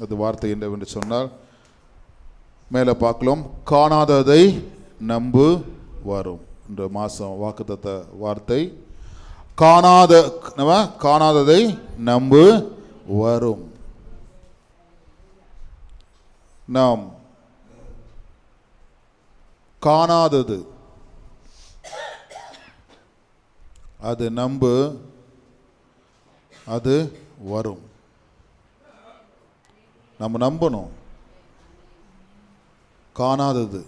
அது வார்த்தை என்னவென்று சொன்னால் மேலே பார்க்கலாம் காணாததை நம்பு வரும் இந்த மாதம் வாக்குத்த வார்த்தை. காணாத நம்ம காணாததை நம்பு வரும். நாம் காணாதது அது நம்பு அது வரும். நம்ம நம்பணும். காணாதது.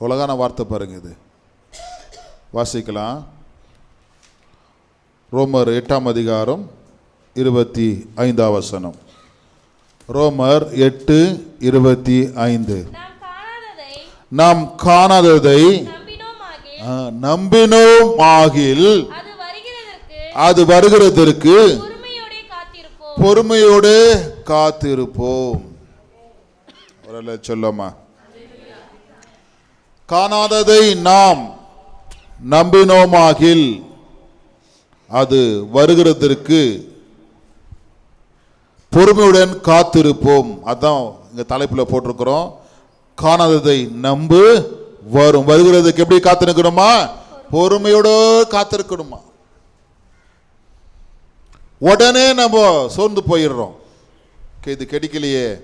உலகான வார்த்தை பாருங்க இது. வாசிக்கலாம். ரோமர் எட்டாம் அதிகாரம் இருபத்தி ஐந்தாம் வசனம். ரோமர் எட்டு இருபத்தி ஐந்து. நாம் காணாததை நம்பினோம் ஆகில் அது வருகிறதற்கு பொறுமையோடு காத்திருப்போம். சொல்லமா காணாததை நாம் நம்பினோமாகில் அது வருகிறதற்கு பொறுமையுடன் காத்திருப்போம். அதான் இங்க தலைப்புல போட்டிருக்கிறோம். காணாததை நம்பு வரும். வருகிறதுக்கு எப்படி காத்திருக்கணுமா? பொறுமையோட காத்திருக்கணுமா? உடனே நம்ம சோர்ந்து போயிடுறோம். இது கிடைக்கலையே.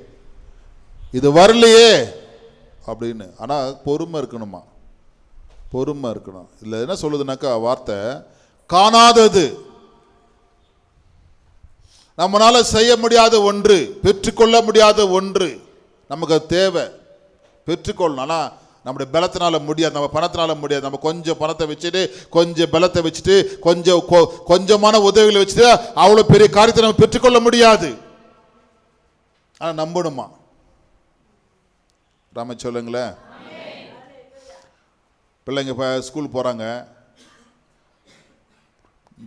இது வரலையே. அப்படின்னு. ஆனால் பொறுமை இருக்கணுமா? பொறுமை இருக்கணும். இல்லை என்ன சொல்லுதுனாக்கா வார்த்தை காணாதது. நம்மளால செய்ய முடியாத ஒன்று பெற்றுக்கொள்ள முடியாத ஒன்று நமக்கு அது தேவை. பெற்றுக்கொள்ளணும். ஆனால் நம்முடைய பலத்தினால முடியாது நம்ம பணத்தினால முடியாது. நம்ம கொஞ்சம் பணத்தை வச்சுட்டு கொஞ்சம் பலத்தை வச்சுட்டு கொஞ்சம் கொ- கொஞ்சமான உதவிகளை வச்சுட்டு அவ்வளோ பெரிய காரியத்தை நம்ம பெற்றுக்கொள்ள முடியாது. ஆனால் நம்பணுமா? ராம சொல்லுங்களேன். பிள்ளைங்க இப்போ ஸ்கூல் போகிறாங்க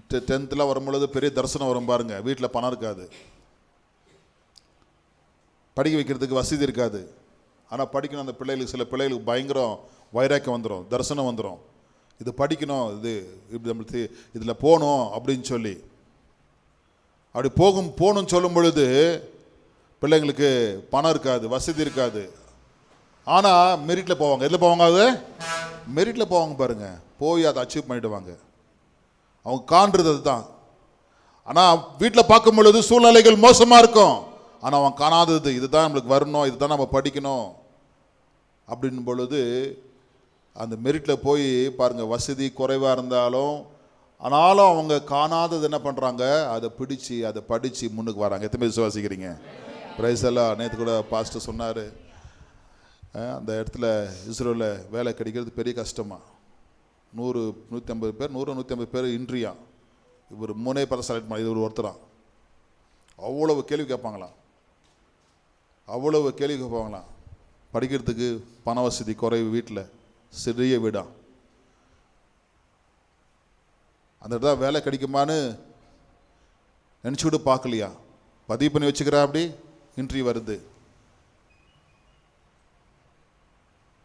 டென்த்தில் வரும்பொழுது பெரிய தரிசனம் வரும் பாருங்கள் வீட்டில் பணம் இருக்காது. படிக்க வைக்கிறதுக்கு வசதி இருக்காது. ஆனால் படிக்கணும் அந்த பிள்ளைகளுக்கு சில பிள்ளைகளுக்கு பயங்கரம் வைராக்கியம் வந்துடும் தரிசனம் வந்துடும் இது படிக்கணும் இது இப்படி நம்மளுக்கு இதில் போகணும் அப்படின்னு சொல்லி. அப்படி போகும் போகணும்னு சொல்லும் பொழுது பிள்ளைங்களுக்கு பணம் இருக்காது வசதி இருக்காது. ஆனால் மெரிட்டில் போவாங்க. எதில் போவாங்க அது? மெரிட்டில் போவாங்க பாருங்கள் போய் அதை அச்சீவ் பண்ணிவிடுவாங்க அவங்க காண்றது அதுதான். ஆனால் வீட்டில் பார்க்கும் பொழுது சூழ்நிலைகள் மோசமாக இருக்கும். ஆனால் அவன் காணாதது இதுதான் நம்மளுக்கு வரணும் இதுதான் நம்ம படிக்கணும். அப்படின் பொழுது அந்த மெரிட்டில் போய் பாருங்கள் வசதி குறைவாக இருந்தாலும் ஆனாலும் அவங்க காணாதது என்ன பண்ணுறாங்க அதை பிடிச்சி அதை படித்து முன்னுக்கு வராங்க. எத்தனை பேர் விசுவாசிக்கிறீங்க? பிரைஸ் எல்லாம் நேற்று கூட பாஸ்டர் சொன்னார். அந்த இடத்துல இஸ்ரோவில் வேலை கிடைக்கிறது பெரிய கஷ்டமாக நூறு நூற்றி ஐம்பது பேர் நூறு நூற்றி ஐம்பது பேர் இன்ட்ரியா இவர் மூணே பேரை செலக்ட் பண்ணி இவர் ஒருத்தரான் அவ்வளவு கேள்வி கேட்பாங்களாம். அவ்வளவு கேள்வி கேட்பாங்களாம் படிக்கிறதுக்கு பண வசதி குறைவு வீட்டில் சிறிய வீடா. அந்த இடத்துல வேலை கிடைக்குமான்னு நினச்சிக்கிட்டு பார்க்கலையா? பதிவு பண்ணி வச்சுக்கிறா அப்படி? இன்ட்ரிவ் வருது.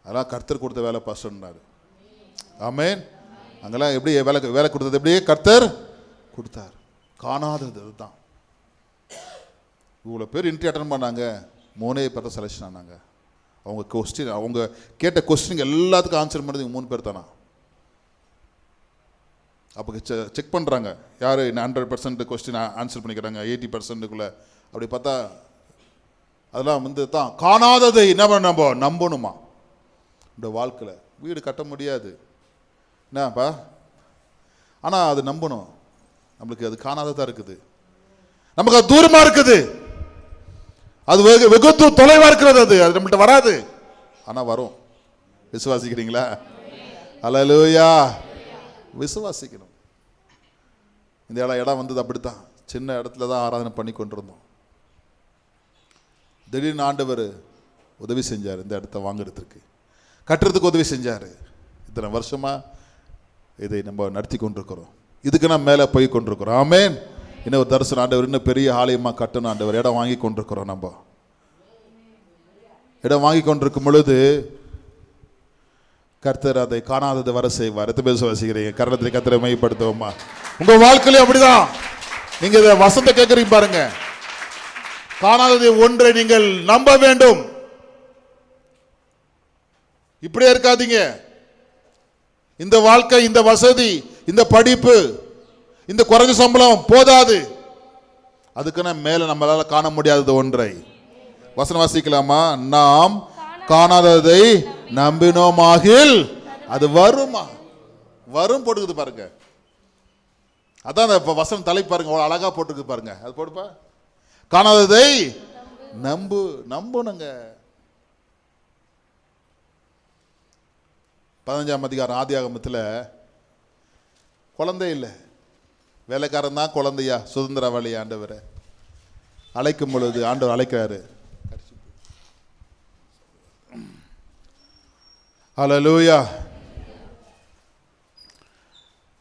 அதெல்லாம் கர்த்தர் கொடுத்த வேலை பாஸ்டர்னாரு ஆமேன். அங்கெல்லாம் எப்படி வேலை வேலை கொடுத்தது எப்படி? கர்த்தர் கொடுத்தார். காணாதது அதுதான். இவ்வளோ பேர் இன்ட்ரி அட்டன் பண்ணாங்க. மூணே பேர் தான் செலெக்ஷன் ஆனாங்க. அவங்க கொஸ்டின் அவங்க கேட்ட கொஸ்டின் எல்லாத்துக்கும் ஆன்சர் பண்ணுறது இவங்க மூணு பேர் தானா? அப்போ செக் பண்ணுறாங்க யார் ஹண்ட்ரட் பர்சன்ட் கொஸ்டின் ஆன்சர் பண்ணிக்கிறாங்க எயிட்டி பர்சன்ட்டுக்குள்ளே அப்படி பார்த்தா அதெல்லாம் வந்து தான் காணாததை என்ன பண்ண நம்ம? நம்பணுமா? இந்த வாழ்க்கையில் வீடு கட்ட முடியாது. என்னப்பா ஆனால் அது நம்பணும். நம்மளுக்கு அது காணாததாக இருக்குது. நமக்கு அது தூரமாக இருக்குது. அது வெகு வெகு தொலைவாக இருக்கிறது அது. அது நம்மள்ட்ட வராது. ஆனால் வரும். விசுவாசிக்கிறீங்களா? அலலூயா விசுவாசிக்கணும். இந்த இடம் இடம் வந்தது அப்படித்தான். சின்ன இடத்துல தான் ஆராதனை பண்ணி கொண்டிருந்தோம். திடீர்னு ஆண்டவர் உதவி செஞ்சார். இந்த இடத்த வாங்குறதுக்கு. கட்டுறதுக்கு உதவி செஞ்சார். இத்தனை வருஷமா இதை நம்ம நடத்தி கொண்டிருக்கிறோம். இதுக்கு நான் மேலே போய் கொண்டிருக்கிறோம். ஆமேன். இன்னும் ஒரு தரிசனம். ஆண்டவர் இன்னும் பெரிய ஆலயமாக கட்டணும் ஆண்டவர். இடம் வாங்கி கொண்டிருக்கிறோம் நம்ம. இடம் வாங்கி கொண்டிருக்கும் பொழுது கர்த்தர் அதை காணாததை வர செய்வார். எத்தனை பேர் வசிக்கிறீங்க கரணத்தை கர்த்தரை மையப்படுத்துவோமா உங்க வாழ்க்கையிலே அப்படிதான். நீங்க இதை வசந்த கேட்குறீங்க பாருங்க. காணாததை ஒன்றை நீங்கள் நம்ப வேண்டும். இப்படியே இருக்காதீங்க. இந்த வாழ்க்கை இந்த வசதி இந்த படிப்பு இந்த குறைஞ்ச சம்பளம் போதாது. அதுக்குன்னு மேல நம்மளால காண முடியாதது ஒன்றை. வசனம் வாசிக்கலாமா? நாம் காணாததை நம்பினோமாகில் அது வருமா? வரும் போட்டுக்குது பாருங்க. அதான் அந்த இப்ப வசனம் தலை பாருங்க. அவ்வளவு அழகா போட்டுருக்கு பாருங்க. அது போடுப்பா. காணாததை நம்பு நம்பணுங்க பதினஞ்சாம் அதிகாரம் ஆதியாகமத்தில் குழந்தை இல்லை. வேலைக்காரன் தான் குழந்தையா? சுதந்திரவாளி ஆண்டவரை. அழைக்கும் பொழுது ஆண்டவர் அழைக்கிறாரு. ஹalleluya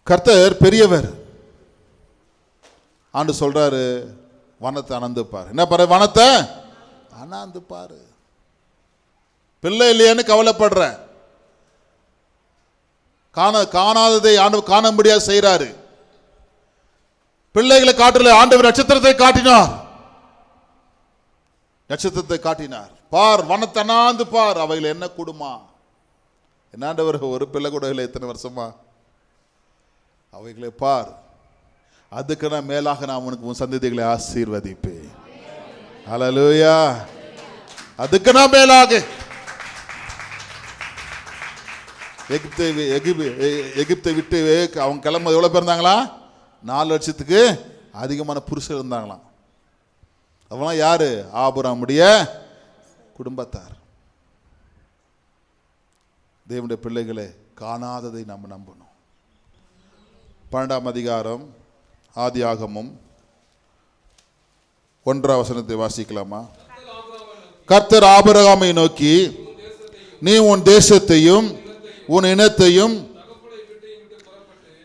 கர்த்தர் பெரியவர். ஆண்டு சொல்றாரு வனத்தை அனந்துப்பார் என்ன பாரு வனத்தை? அனாந்து பிள்ளை இல்லையான்னு கவலைப்படுறேன் காண காணாததை ஆண்டு முடியாது செய்கிறாரு பிள்ளைகளை காட்டல ஆண்டவர் நட்சத்திரத்தை காட்டினார். நட்சத்திரத்தை காட்டினார். பார் வனத்தனாந்து பார் அவைகள் என்ன கூடுமா? என்னாண்டவர் ஒரு பிள்ளை கூட இல்லை எத்தனை வருஷமா? அவைகளை பார். அதுக்கு நான் மேலாக நான் உனக்கு உன் சந்ததிகளை ஆசீர்வதிப்பேன். அலலூயா அதுக்கு நான் மேலாக. எகிப்தை எகிப்தை விட்டு அவங்க கிளம்ப எவ்வளோ பேர் இருந்தாங்களா? நாலு லட்சத்துக்கு அதிகமான புருஷர் இருந்தாங்களாம். அவங்களாம் யாரு? ஆபுராமுடைய குடும்பத்தார். தேவனுடைய பிள்ளைகளை காணாததை நம்ம நம்பணும். பன்னெண்டாம் அதிகாரம் ஆதியாகமும் ஒன்றாம் வசனத்தை வாசிக்கலாமா? கர்த்தர் ஆபரகாமை நோக்கி நீ உன் தேசத்தையும் உன் இனத்தையும்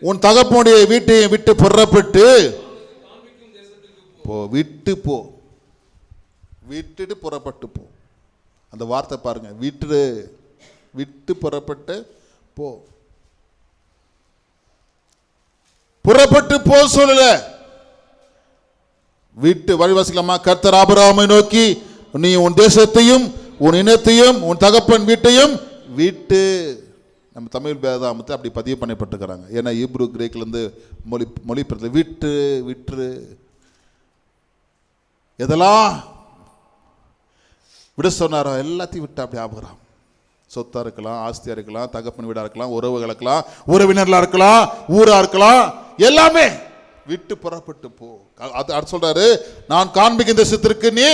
உன் தகப்பனுடைய வீட்டையும் விட்டு புறப்பட்டு போ விட்டு போ. விட்டுட்டு புறப்பட்டு போ. அந்த வார்த்தை பாருங்க. விட்டு விட்டு புறப்பட்டு போ. புறப்பட்டு போ சொல்லல. விட்டு வழிவாசிக்கலாமா? கர்த்தர் ஆபராமை நோக்கி நீ உன் தேசத்தையும் உன் இனத்தையும் உன் தகப்பன் வீட்டையும் விட்டு நம்ம தமிழ் வேதாமத்தை அப்படி பதிவு பண்ணப்பட்டிருக்கிறாங்க. ஏன்னா ஈப்ரு கிரேக்கிலேருந்து மொழி மொழிபெயர்த்து விட்டு விற்று. எதெல்லாம் விட சொன்னாரோ எல்லாத்தையும் விட்டு அப்படி ஆபுகிறான் சொத்தாக இருக்கலாம் ஆஸ்தியாக இருக்கலாம் தகப்பன் வீடாக இருக்கலாம் உறவுகள் இருக்கலாம் உறவினர்களாக இருக்கலாம் ஊராக இருக்கலாம் எல்லாமே விட்டு புறப்பட்டு போ. அது அடுத்து சொல்கிறாரு நான் காண்பிக்கின்ற சித்திற்கு நீ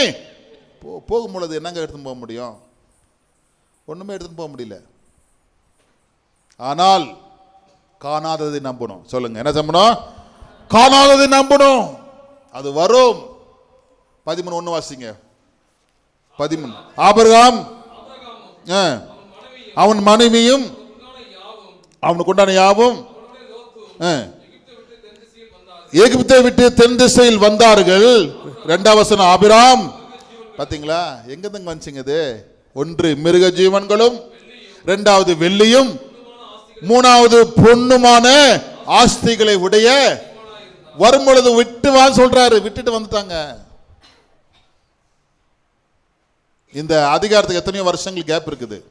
போ போகும் பொழுது என்னங்க எடுத்துன்னு போக முடியும்? ஒன்றுமே எடுத்துன்னு போக முடியல. ஆனால் காணாததை நம்பணும் சொல்லுங்க என்ன நம்பணும் காணாததை நம்பணும் அது வரும். பதிமூணு ஒன்று வாசிங்க. பதிமூணு. ஆபிரகாம் ஆ. அவன் மனைவியும் அவனுக்கு உண்டான யாவும் ஆ. எகிப்தை விட்டு தென் திசையில் வந்தார்கள். ரெண்டாம் வசனம் ஆபிராம் பார்த்தீங்களா எங்க தங்க வந்துச்சுங்க இது? ஒன்று மிருக ஜீவன்களும் ரெண்டாவது வெள்ளியும் மூணாவது பொண்ணுமான ஆஸ்திகளை உடைய வரும் பொழுது விட்டு வா சொல்றாரு. விட்டுட்டு வந்துட்டாங்க. இந்த அதிகாரத்துக்கு எத்தனையோ வருஷங்கள் கேப் இருக்குது.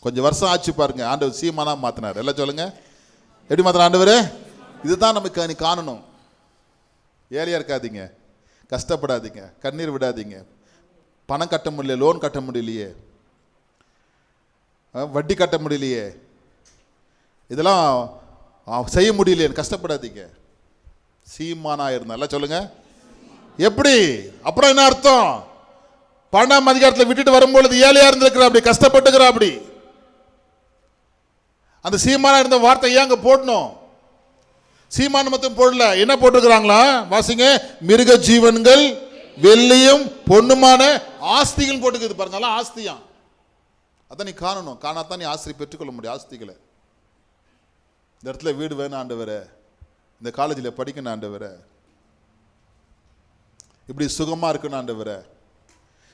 கொஞ்சம் வருஷம் ஆச்சு பாருங்க. ஆண்டவர் சீமானா மாத்தினார். எல்லாம் சொல்லுங்க. எப்படி மாத்தின ஆண்டவர்? இதுதான் நமக்கு நீ காணணும். ஏழையா இருக்காதீங்க. கஷ்டப்படாதீங்க. கண்ணீர் விடாதீங்க. பணம் கட்ட முடியல லோன் கட்ட முடியலையே. வட்டி கட்ட முடியலையே. இதெல்லாம் செய்ய முடியலையே கஷ்டப்படாதீங்க. சீமானா இருந்தால சொல்லுங்க. எப்படி? அப்புறம் என்ன அர்த்தம்? பன்னெண்டாம் அதிகாரத்தில் விட்டுட்டு வரும்பொழுது ஏழையா இருந்திருக்கிற அப்படி கஷ்டப்பட்டுக்கிற அப்படி. அந்த சீமானா இருந்த வார்த்தை ஏன் அங்கே போடணும்? சீமான் மட்டும் போடல என்ன போட்டிருக்கிறாங்களா? வாசிங்க. மிருக ஜீவன்கள் வெள்ளியும் பொண்ணுமான ஆஸ்திகள் போட்டுக்குது பாருங்க அதெல்லாம் அதான் நீ காணணும். காணாதான் நீ ஆஸ்தி பெற்றுக்கொள்ள முடியும் ஆஸ்திகளை. இந்த இடத்துல வீடு வேணும் ஆண்டவரே. இந்த காலேஜில் படிக்கணும் ஆண்டவரே. இப்படி சுகமாக இருக்கணும் ஆண்டவரே.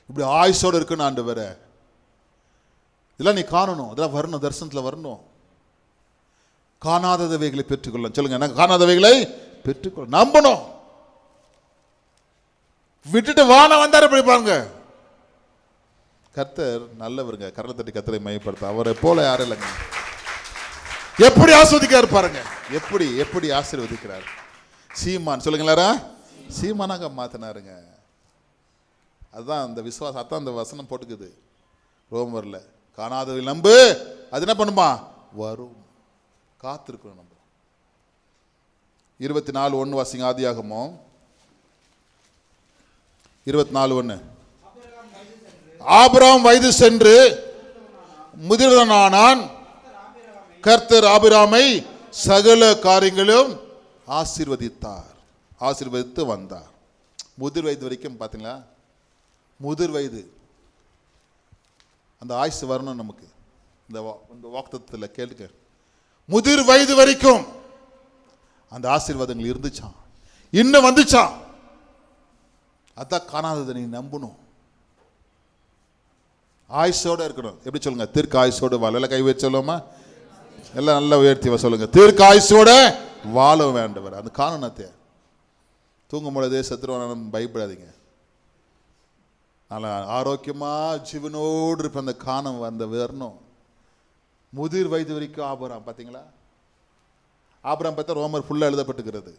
இப்படி ஆயுஷோடு இருக்கணும் ஆண்டவரே. இதெல்லாம் நீ காணணும். இதெல்லாம் வரணும் தரிசனத்தில் வரணும். காணாதவைகளை பெற்றுக்கொள்ளணும். சொல்லுங்க என்ன? காணாதவைகளை பெற்றுக்கொள்ள நம்பணும். விட்டுட்டு வான வந்தார் இப்படி பாருங்க. கர்த்தர் நல்லவருங்க. கரலை தட்டி கத்தரை மையப்படுத்த. அவரை போல யாரும் இல்லைங்க. எப்படி ஆஸ்வதிக்கிறார் பாருங்க. எப்படி எப்படி ஆசீர்வதிக்கிறார்? சீமான் சொல்லுங்களா சீமானாக மாத்தினாருங்க. அதுதான் அந்த விசுவாசம் அதான் அந்த வசனம் போட்டுக்குது. ரோமரில் காணாத நம்பு. அது என்ன பண்ணுமா? வரும். காத்திருக்கணும் நம்ம. இருபத்தி நாலு ஒன்று வாசிங்க ஆதியாகமோ இருபத்தி நாலு ஒன்று ஆபராம் வயது சென்று முதிர்வனானான் கர்த்தர் ஆபிராமை சகல காரியங்களும் ஆசிர்வதித்தார். ஆசிர்வதித்து வந்தார். முதிர் வயது வரைக்கும் பார்த்தீங்களா முதிர் வயது. அந்த ஆயுசு வரணும் நமக்கு. இந்த இந்த வாக்தத்தில் கேளுக்க முதிர் வயது வரைக்கும் அந்த ஆசீர்வாதங்கள் இருந்துச்சான் இன்னும் வந்துச்சான் அதான் காணாததை நீ நம்பணும். ஆயுசோட இருக்கணும். எப்படி சொல்லுங்க? திருக்கு ஆயுசோட வாழ கை வச்சு எல்லாம் நல்லா உயர்த்தி சொல்லுங்க. தீர்க்க ஆயுசோட வாழ வேண்டவர். அந்த காரணத்தை. தூங்கும் பொழுது சத்துருவான பயப்படாதீங்க. நல்லா ஆரோக்கியமாக ஜீவனோடு இருப்ப அந்த காணம் வந்த வரணும் முதிர் வயது வரைக்கும் ஆபரம் பார்த்தீங்களா ஆபரம் பார்த்தா ரோமர் ஃபுல்லாக எழுதப்பட்டுக்கிறது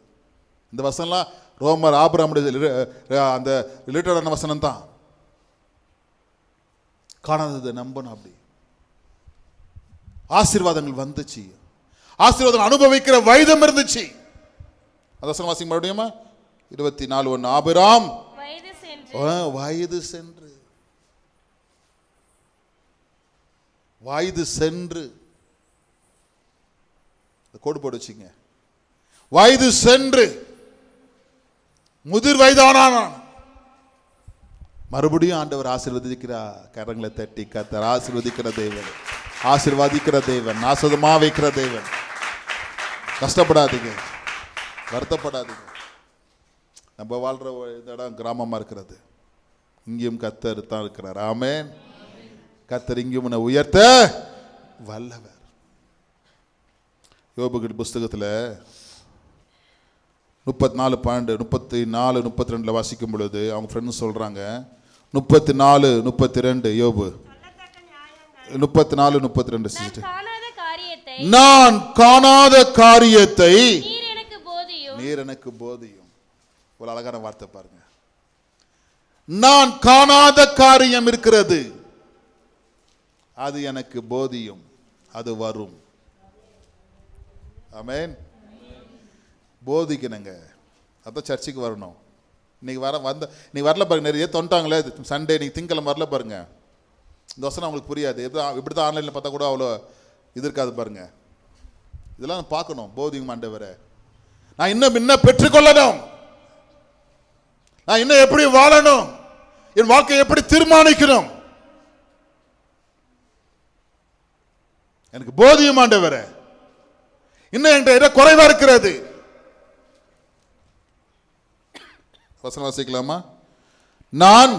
இந்த வசனம்லாம் ரோமர் ஆபராமுடைய அந்த ரிலேட்டடான வசனம் தான் காணாதது நம்பணும் அப்படி. ஆசீர்வாதங்கள் வந்துச்சு. ஆசீர்வாதம் அனுபவிக்கிற வயதும் இருந்துச்சு. அந்த வசனம் வாசிங்க மறுபடியுமா இருபத்தி நாலு ஒன்று ஆபிராம். வயது சென்று. வயது சென்று. கோடு போட்டு வச்சுங்க. வயது சென்று. முதிர் வயதானான் மறுபடியும் ஆண்டவர் ஆசீர்வதிக்கிறார் கரங்களை தட்டி கத்தர் ஆசீர்வதிக்கிற தேவன். ஆசிர்வாதிக்கிற தேவன் நாசதமாக வைக்கிற தேவன். கஷ்டப்படாதீங்க. வருத்தப்படாதீங்க. நம்ம வாழ்கிற இடம் கிராமமாக இருக்கிறது. இங்கேயும் கத்தர் தான் இருக்கிறார். ஆமென். கத்தர் இங்கேயும் உன்னை உயர்த்த வல்லவர். யோபுகிட்டு புஸ்தகத்தில் முப்பத்தி நாலு பன்னெண்டு முப்பத்தி நாலு முப்பத்தி ரெண்டில் வாசிக்கும் பொழுது அவங்க ஃப்ரெண்ட்ஸ் சொல்கிறாங்க முப்பத்தி நாலு முப்பத்தி ரெண்டு யோபு. முப்பத்தி நாலு முப்பத்தி ரெண்டு நான் காணாத காரியத்தை நான் காணாத காரியத்தை நீர் எனக்கு போதியும். ஒரு அழகான வார்த்தை பாருங்க. நான் காணாத காரியம் இருக்கிறது. அது எனக்கு போதியும். அது வரும். ஆமென். போதிக்கணுங்க. அதான் சர்ச்சுக்கு வரணும். இன்னைக்கு வர வந்த இன்னைக்கு வரல பாருங்க நிறைய தொண்டாங்களே. சண்டே இன்னைக்கு திங்கக்கிழமை வரல பாருங்க. இந்த வசனம் அவங்களுக்கு புரியாது. எப்படி இப்படி தான் ஆன்லைனில் பார்த்தா கூட அவ்வளோ இது இருக்காது பாருங்க. இதெல்லாம் பார்க்கணும் போதிங் ஆண்டவரை. நான் இன்னும் இன்னும் பெற்றுக்கொள்ளணும். நான் இன்னும் எப்படி வாழணும்? என் வாழ்க்கையை எப்படி தீர்மானிக்கணும்? எனக்கு போதியும் ஆண்டவரே. இன்னும் என்கிட்ட இடம் குறைவா இருக்கிறது? வசனம் வாசிக்கலாமா? நான்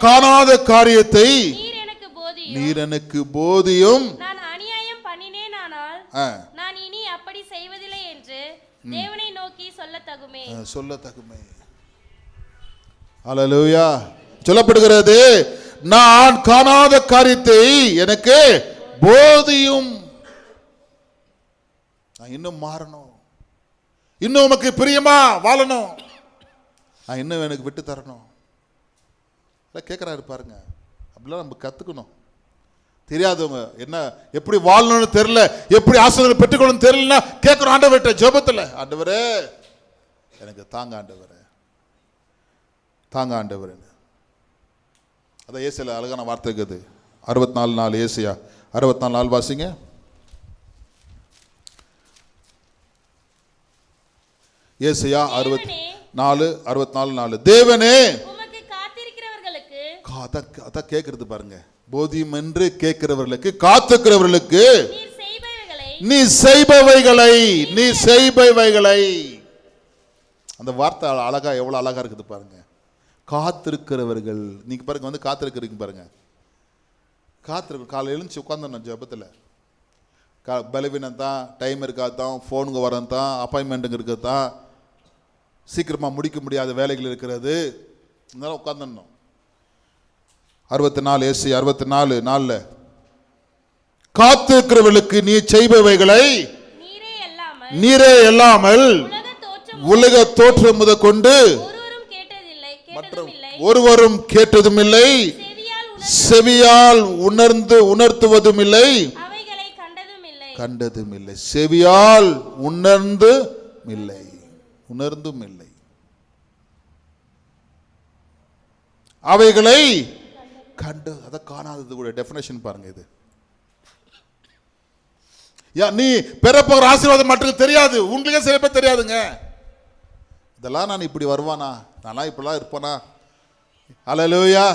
காணாத காரியத்தை நீர் எனக்கு போதியும். நான் அநியாயம் பண்ணினேனானால் ஆ, நான் இனி அப்படி செய்வதில்லை என்று தேவனை நோக்கி சொல்லத்தகுமே. ஆ, சொல்ல தகுமை ஹalleluya சொல்லப்படுகிறது நான் காணாத காரியத்தை எனக்கு போதியும். நான் இன்னும் மாறணும். இன்னும் உமக்கு பிரியமா வாழணும். நான் இன்னும் எனக்கு விட்டு தரணும் கேட்குறாரு பாருங்க. அப்படிலாம் நம்ம கற்றுக்கணும் தெரியாதவங்க என்ன எப்படி வாழணும்னு தெரியல எப்படி ஆசிரியர் பெற்றுக்கணும்னு தெரியலன்னா கேட்குறோம் ஆண்டவர்கிட்ட ஜெபத்தில். ஆண்டவரே எனக்கு தாங்க ஆண்டவரே. தாங்க ஆண்டவரே. அதான் ஏசியில் அழகான வார்த்தை இருக்குது. அறுபத்தி நாலு நாலு ஏசியா. அறுபத்தி நாலு நாள் வாசிங்க. ஏசியா அறுபத்தி நாலு அறுபத்தி நாலு நாலு. தேவனே அதான் அதான் கேட்கறது பாருங்க. போதியும் என்று கேட்கிறவர்களுக்கு காத்துக்கிறவர்களுக்கு நீ செய்பவைகளை நீ செய்பவைகளை. அந்த வார்த்தை அழ- அழகா எவ்வளவு அழகா இருக்குது பாருங்க. காத்திருக்கிறவர்கள் நீங்க பாருங்க வந்து காத்திருக்கிறீங்க பாருங்க. காத்திருக்க காலை எழுந்துச்சு உட்காந்துடணும் ஜெபத்தில். கா பலவீனம் தான் டைம் இருக்காது தான் ஃபோனுங்க வரது தான் அப்பாயின்மெண்ட்டுங்க இருக்கிறது தான் சீக்கிரமாக முடிக்க முடியாத வேலைகள் இருக்கிறது. இதனால உட்காந்துடணும் அறுபத்தி நாலு ஏசி அறுபத்தி நாலு நாலில் காத்திருக்கிறவர்களுக்கு நீ செய்பவைகளை நீரே அல்லாமல் உலக தோற்றம் முத கொண்டு ஒருவரும் கேட்டதில்லை கேட்டதும் இல்லை ஒருவரும் கேட்டதும் இல்லை செவியால் உணர் செவியால் உணர்ந்து உணர்த்துவதும் இல்லை அவைகளை கண்டதும் இல்லை கண்டதும் இல்லை செவியால் உணர்ந்து இல்லை உணர்ந்தும் இல்லை அவைகளை கண்டு அதை காணாதது கூட. டெஃபினேஷன் பாருங்க இது. யா நீ பெறப்போகிற ஆசீர்வாதம் மட்டும் தெரியாது. உங்களுக்கே சில பேர் தெரியாதுங்க. இதெல்லாம் நான் இப்படி வருவானா? நான்லாம் இப்படிலாம் இருப்பானா? அலலூயா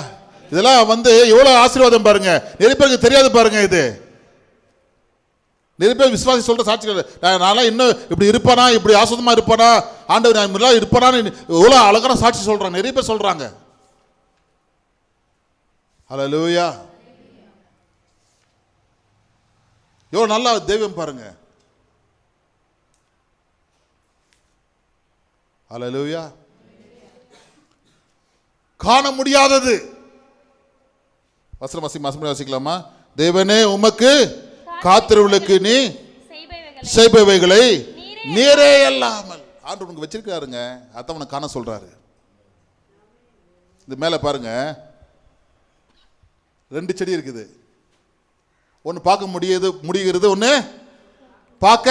இதெல்லாம் வந்து எவ்வளோ ஆசீர்வாதம் பாருங்க. நிறைய பேருக்கு தெரியாது பாருங்க இது. நிறைய பேர் விசுவாசி சொல்ற சாட்சிகள் நான்லாம் இன்னும் இப்படி இருப்பானா? இப்படி ஆசுதமா இருப்பானா? ஆண்டவர் நான் இப்படிலாம் இருப்பானான்னு எவ்வளோ அழகான சாட்சி சொல்றாங்க. நிறைய பேர் சொல்றாங்க. ஹலலூயா எவ்வளோ நல்லா தெய்வம் பாருங்க. ஹலலூயா காண முடியாதது. வசனம் வசி வசனம் வாசிக்கலாமா? தேவனே உமக்கு காத்திரவுளுக்கு நீ செய்பவைகளை செய்பவைகளை நீரே அல்லாமல். ஆண்டு உனக்கு வச்சிருக்காருங்க அதான் உனக்கு காண சொல்றாரு. இது மேலே பாருங்க. ரெண்டு செடி இருக்குது. ஒன்று பார்க்க முடியுது முடிகிறது ஒன்று பார்க்க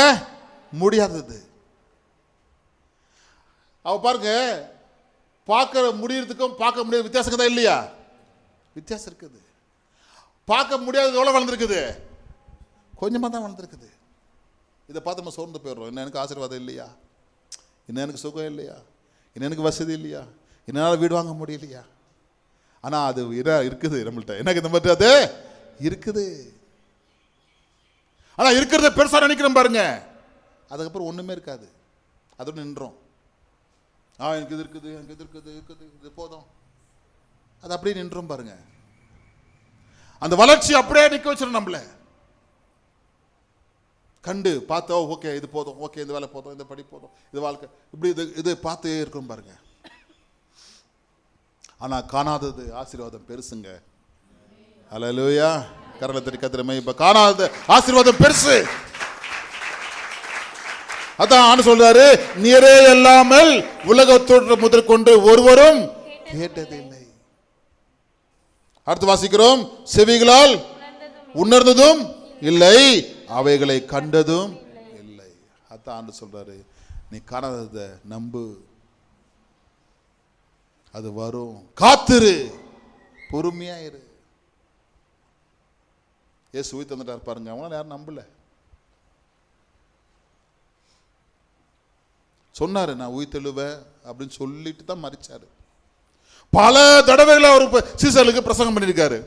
முடியாதது. அவ பாருங்க பார்க்க முடியறதுக்கும் பார்க்க முடியாத வித்தியாசம் தான் இல்லையா? வித்தியாசம் இருக்குது. பார்க்க முடியாதது எவ்வளோ வளர்ந்துருக்குது? கொஞ்சமாக தான் வளர்ந்துருக்குது. இதை பார்த்து நம்ம சோர்ந்து போயிடுறோம். இன்னும் எனக்கு ஆசீர்வாதம் இல்லையா? இன்னும் எனக்கு சுகம் இல்லையா? இன்னும் எனக்கு வசதி இல்லையா? என்னால் வீடு வாங்க முடியலையா? ஆனால் அது இதாக இருக்குது நம்மள்கிட்ட எனக்கு இந்த மாதிரி அது? இருக்குது. ஆனால் இருக்கிறத பெருசாக நினைக்கிறோம் பாருங்க. அதுக்கப்புறம் ஒன்றுமே இருக்காது. அதோட நின்றோம். ஆ எனக்கு இது இருக்குது எனக்கு இது இருக்குது இருக்குது இது போதும். அது அப்படியே நின்றோம் பாருங்க. அந்த வளர்ச்சி அப்படியே நிற்க வச்சிடும் நம்மள. கண்டு பார்த்தோ ஓகே இது போதும் ஓகே இந்த வேலை போதும் இந்த படி போதும் இது வாழ்க்கை இப்படி இது இது பார்த்தே இருக்கும் பாருங்கள் ஆனா காணாதது ஆசீர்வாதம் பெருசுங்க. அலலூயா கரலை தட்டி திறமை இப்ப காணாதது ஆசீர்வாதம் பெருசு. அதான் ஆண்டு சொல்றாரு நீரே இல்லாமல் உலகத்தோற்ற முதற்கொண்டு ஒருவரும் கேட்டதில்லை. அடுத்து வாசிக்கிறோம் செவிகளால் உணர்ந்ததும் இல்லை அவைகளை கண்டதும் இல்லை. அதான் ஆண்டு சொல்றாரு நீ காணாததை நம்பு. அது வரும். காத்திரு. பொறுமையாயிரு ஏசு உயிர் தந்துட்டார் பாருங்க. அவங்களாம் யாரும் நம்பல. சொன்னாரு நான் உயிர் தெழுவேன் அப்படின்னு சொல்லிட்டு தான் மறிச்சாரு பல தடவைகள் அவர் சீசலுக்கு பிரசங்கம் பண்ணியிருக்காரு.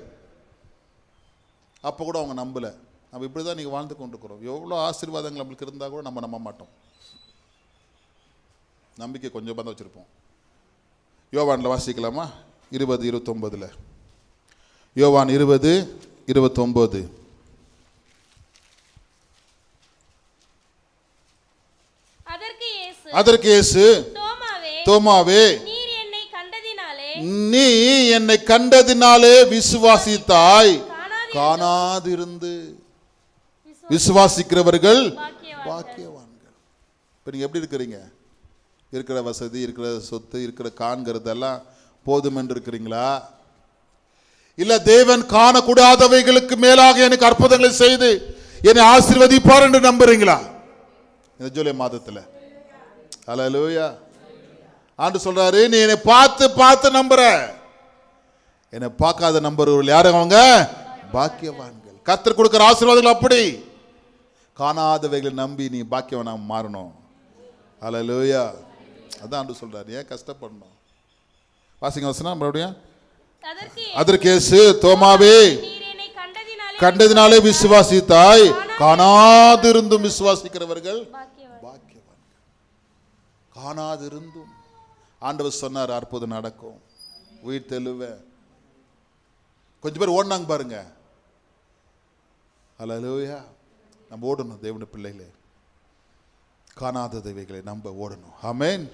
அப்போ கூட அவங்க நம்பல. நம்ம இப்படி தான் நீங்கள் வாழ்ந்து கொண்டிருக்கிறோம். எவ்வளோ ஆசீர்வாதங்கள் நம்மளுக்கு இருந்தால் கூட நம்ம நம்ப மாட்டோம். நம்பிக்கை கொஞ்சம் தான் வச்சுருப்போம். யோவானில் வாசிக்கலாமா? இருபது இருபத்தொம்போதில். யோவான் இருபது இருபத்தொம்போது. அதற்கு இயேசு தோமாவே நீ என்னை கண்டதினாலே விசுவாசித்தாய். காணாது காணாதிருந்து. விசுவாசிக்கிறவர்கள் பாக்கியவான் பாக்கியவான்கள். இப்போ நீங்கள் எப்படி இருக்கிறீங்க? இருக்கிற வசதி இருக்கிற சொத்து இருக்கிற காண்கிறதெல்லாம் போதும் என்று இருக்கிறீங்களா இல்லை தேவன் காணக்கூடாதவைகளுக்கு மேலாக எனக்கு அற்புதங்களை செய்து என்னை ஆசிர்வதிப்பார் என்று நம்புறீங்களா? இந்த ஜூலை மாதத்துல. ஹalleluya ஆண்டு சொல்றாரு நீ என்னை பார்த்து பார்த்து நம்புற. என்னை பார்க்காத நம்புறவர்கள் யாரும் அவங்க? பாக்கியவான்கள். கத்தர் கொடுக்குற ஆசீர்வாதங்கள் அப்படி. காணாதவைகளை நம்பி நீ பாக்கியவனாக மாறணும். ஹalleluya அதான் ஆண்டு சொல்றாரு. ஏன் கஷ்டப்படணும்? வாசிங்க வசனம் மறுபடியும். அதற்கு இயேசு தோமாவே கண்டதினாலே விசுவாசித்தாய். காணாதிருந்தும் விசுவாசிக்கிறவர்கள் பாக்கியவான். காணாதிருந்தும். ஆண்டவர் சொன்னார் அற்புதம் நடக்கும். உயிர் தெழுவ கொஞ்சம் பேர் ஓடினாங்க பாருங்க. ஹalleluya நம்ம ஓடணும் தேவனுடைய பிள்ளைகளே. காணாதவைகளை நம்ப ஓடணும். ஆமென்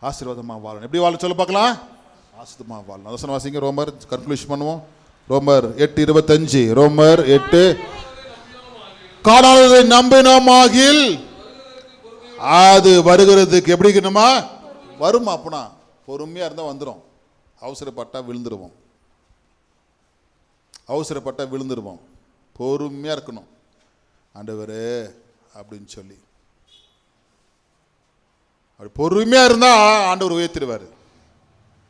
ஆசீர்வாதமாக வாழணும். எப்படி வாழ சொல்ல பார்க்கலாம்? ஆசீர்வாதமாக வாழணும். அதை வாசிங்க ரோமர் கன்க்ளூஷன் பண்ணுவோம். ரோமர் எட்டு இருபத்தஞ்சு. ரோமர் எட்டு. காணாததை நம்பினோமாகில் அது வருகிறதுக்கு எப்படி இருக்கணுமா? வருமா அப்பனா? பொறுமையாக இருந்தால் வந்துடும் அவசரப்பட்டா விழுந்துருவோம். அவசரப்பட்டா விழுந்துருவோம். பொறுமையாக இருக்கணும். ஆண்டவர் அப்படின்னு சொல்லி. அப்படி பொறுமையாக இருந்தால் ஆண்டவர் உயர்த்திடுவார்.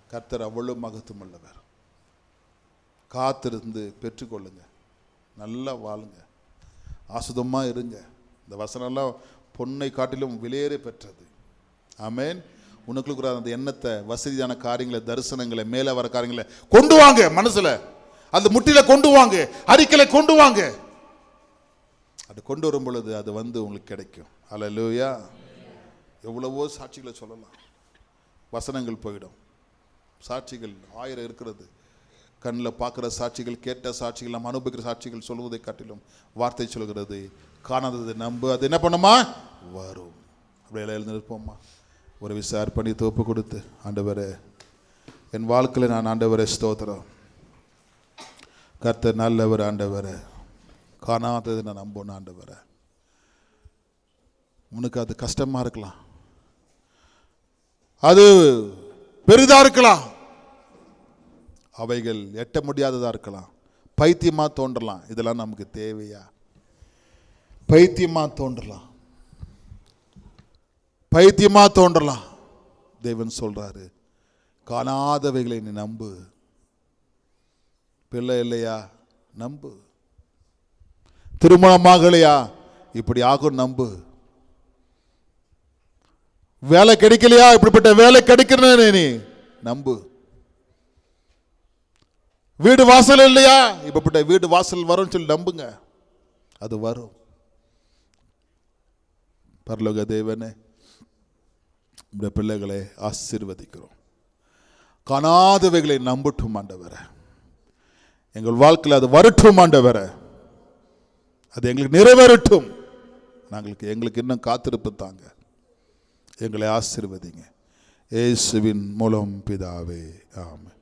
கர்த்தர் அவ்வளவு மகத்துவம் உள்ளவர். காத்திருந்து பெற்றுக்கொள்ளுங்க. நல்லா வாழுங்க. ஆசுதமாக இருங்க. இந்த வசனம்லாம் பொன்னை காட்டிலும் விலையேற பெற்றது. ஆமேன். உனக்குள்ள அந்த எண்ணத்தை வசதியான காரியங்களை தரிசனங்களை மேலே வர காரியங்களை கொண்டு வாங்க மனசில். அந்த முட்டில கொண்டு வாங்க. அறிக்கலை கொண்டு வாங்க. அது கொண்டு வரும் பொழுது அது வந்து உங்களுக்கு கிடைக்கும். அல்லேலூயா எவ்வளவோ சாட்சிகளை சொல்லலாம். வசனங்கள் போயிடும். சாட்சிகள் ஆயிரம் இருக்கிறது. கண்ணில் பார்க்குற சாட்சிகள் கேட்ட சாட்சிகள் நம்ம அனுபவிக்கிற சாட்சிகள் சொல்வதை காட்டிலும் வார்த்தை சொல்கிறது காணாதது நம்பு. அது என்ன பண்ணுமா? வரும். அப்படியே எல்லாம் எழுந்து நிற்போமா ஒரு விசார் பண்ணி தோப்பு கொடுத்து ஆண்டவரே என் வாழ்க்கையில் நான் ஆண்டவரே ஸ்தோத்திரம். கர்த்தர் நல்லவர் ஆண்டவரே காணாதது நான் நம்பணும் ஆண்டவரே. உனக்கு அது கஷ்டமாக இருக்கலாம். அது பெரிதா இருக்கலாம். அவைகள் எட்ட முடியாததா இருக்கலாம். பைத்தியமா தோன்றலாம். இதெல்லாம் நமக்கு தேவையா? பைத்தியமா தோன்றலாம். பைத்தியமா தோன்றலாம். தேவன் சொல்றாரு காணாதவைகளை நீ நம்பு. பிள்ளை இல்லையா? நம்பு. திருமணமாகலையா இப்படி ஆகும் நம்பு. வேலை கிடைக்கலையா? இப்படிப்பட்ட வேலை கிடைக்கிறேன்னு நீ? நம்பு. வீடு வாசல் இல்லையா? இப்படிப்பட்ட வீடு வாசல் வரும்னு சொல்லி நம்புங்க. அது வரும். பரலோக தேவனே இந்த பிள்ளைகளை ஆசீர்வதிக்கிறோம். காணாதவைகளை நம்பட்டும் ஆண்டவர. எங்கள் வாழ்க்கையில் அது வரட்டும் ஆண்டவர. அது எங்களுக்கு நிறைவேறட்டும். நாங்களுக்கு எங்களுக்கு இன்னும் காத்திருப்பு தாங்க. எங்களை ஆசீர்வதிங்க. இயேசுவின் மூலம் பிதாவே. ஆமாம்